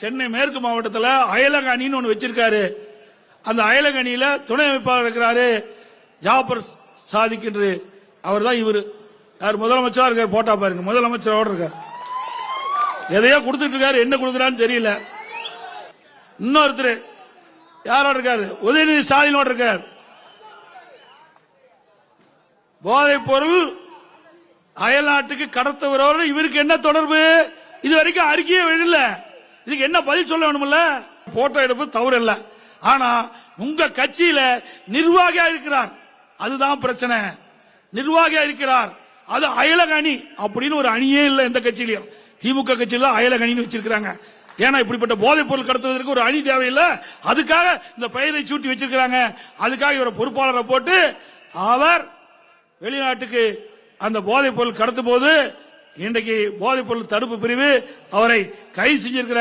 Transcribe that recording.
சென்னை மேற்கு மாவட்டத்தில் அயலக அணின்னு ஒன்று வச்சிருக்காரு. அந்த அயலக அணியில துணை அமைப்பாளர் இருக்கிறாரு. ஜாபர் சாதிக் என்று அவர் தான் இவரு. யார் முதலமைச்சரா இருக்கார் போட்டா பாருங்க. முதலமைச்சரோட இருக்கார். எதையோ கொடுத்துட்டு இருக்காரு என்ன கொடுக்குறான்னு தெரியல. இன்னொருத்தர் யாரோட இருக்காரு? உதயநிதி ஸ்டாலினோட இருக்கார். போதைப் பொருள் அயல்நாட்டுக்கு கடத்துவரோடு இவருக்கு என்ன தொடர்பு? இது வரைக்கும் அறிக்கையே வெளியில. இதுக்கு என்ன பதில் சொல்ல வேணும்ல போட்டோ எடுப்பு தவறு இல்ல ஆனா உங்க கட்சியில நிர்வாகியா இருக்கிறார். அதுதான் பிரச்சனை. நிர்வாகியா இருக்கிறார். அது அயலக அணி அப்படின்னு ஒரு அணியே இல்ல எந்த கட்சியிலையும். திமுக கட்சியில அயலக அணின்னு வச்சிருக்காங்க ஏன்னா இப்படிப்பட்ட போதைப் பொருள் கடத்துவதற்கு ஒரு அணி தேவையில்லை. அதுக்காக இந்த பெயரை சூட்டி வச்சிருக்கிறாங்க. அதுக்காக இவரை பொறுப்பாளரை போட்டு அவர் வெளிநாட்டுக்கு அந்த போதைப் பொருள் கடத்தும் போது இன்றைக்கு போதைப் பொருள் தடுப்பு பிரிவு அவரை கைது செஞ்சிருக்கிறாங்க.